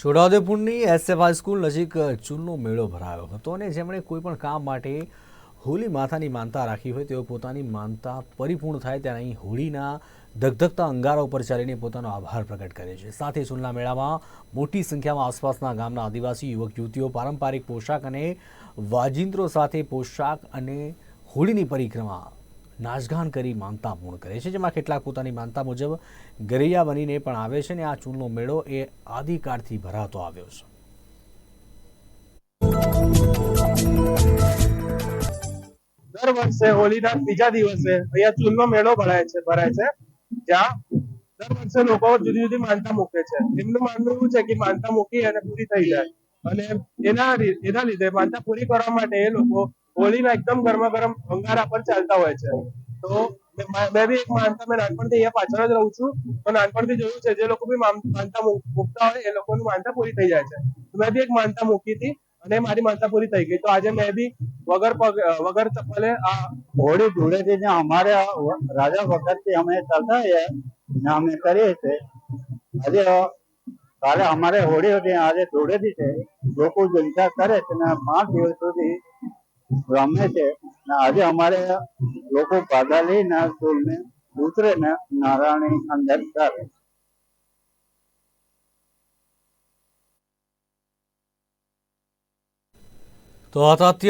છોટાઉદેપુરની SF high school નજીક ચૂલનો મેળો ભરાયો હતો અને જેમણે કોઈ પણ કામ માટે હોલી માતાની માનતા રાખી હોય તેઓ પોતાની માનતા પરિપૂર્ણ થાય ત્યારે અહીં હોળીના ધગધગતા અંગારા ઉપર ચાલીને પોતાનો આભાર પ્રગટ કરે છે. સાથે ચૂલના મેળામાં મોટી સંખ્યામાં આસપાસના ગામના આદિવાસી યુવક, યુવતીઓ પારંપરિક પોશાક અને વાજિંત્રો સાથે પોશાક અને હોળીની પરિક્રમા નાચગાન કરી માનતા પૂર્ણ કરે છે, જેમાં કેટલાક પોતાની માનતા મુજબ ગરૈયા બનીને પણ આવે છે ને આ ચૂલનો મેળો એ આદિકાળથી ભરાતો આવ્યો છે. દર વર્ષે હોળીના ત્રીજા દિવસે અહીંયા ચૂલનો મેળો ભરાય છે ભરાય છે. જ્યાં દર વર્ષે લોકો જુદી જુદી માનતા મૂકે છે. એમનું માનવું એવું છે કે માનતા મૂકી અને પૂરી થઈ જાય. અને એના એના લીધે માનતા પૂરી કરવા માટે એ લોકો હોળીના એકદમ ગરમા ગરમ અંગારા પર ચાલતા હોય છે. તો મેં બી એક માનતા, મેં નાનપણથી અહીંયા પાછળ જ રહું છું. તો નાનપણથી જોયું છે, જે લોકો બી માનતા મૂકતા હોય, એ લોકોની માનતા પૂરી થઈ જાય છે. તો મેં બી એક માનતા મૂકી હતી અને મારી માનતા પૂરી થઈ ગઈ. તો આજે મેં બી વગર પગ વગર ચપ્પલે આ હોળી ધૂળેટી અમારે રાજા વખતથી અમે ચાલતા ને અમે કરીએ છીએ. આજે, કાલે અમારે હોળી હતી, આજે ધૂળેટી છે. લોકો જલસા કરે છે ને પાંચ દિવસ સુધી રમે છે. ને આજે અમારે લોકો ભાગા લઈને ડોલને ઉતરે ને નારાયણી અંદર કરે તો હતા